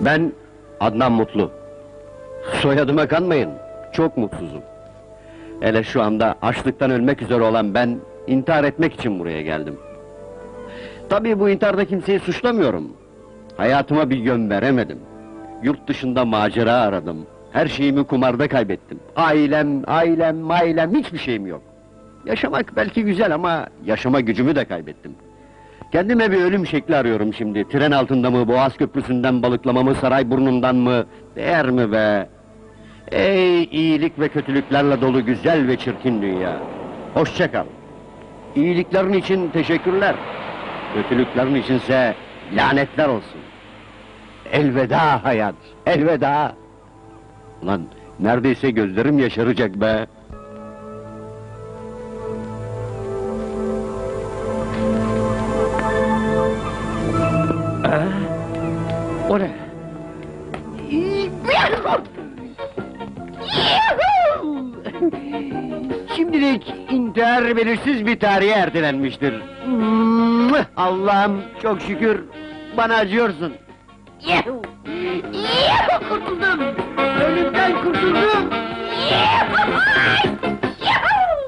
Ben Adnan Mutlu. Soyadıma kanmayın, çok mutsuzum. Hele şu anda açlıktan ölmek üzere olan ben, intihar etmek için buraya geldim. Tabii bu intiharda kimseyi suçlamıyorum. Hayatıma bir yön veremedim. Yurt dışında macera aradım. Her şeyimi kumarda kaybettim. Ailem, ailem, ailem hiçbir şeyim yok. Yaşamak belki güzel ama yaşama gücümü de kaybettim. Kendime bir ölüm şekli arıyorum şimdi. Tren altında mı, Boğaz Köprüsü'nden balıklama mı, Sarayburnu'ndan mı? Değer mi be? Ey iyilik ve kötülüklerle dolu güzel ve çirkin dünya. Hoşça kal. İyiliklerin için teşekkürler. Kötülüklerin içinse lanetler olsun. Elveda hayat, elveda. Ulan neredeyse gözlerim yaşaracak be. O ne? Şimdilik intihar belirsiz bir tarihe ertelenmiştir. Allah'ım çok şükür bana acıyorsun. Yuhu! Yuhu! Kurtuldum! Ölümden kurtuldum! Yuhu!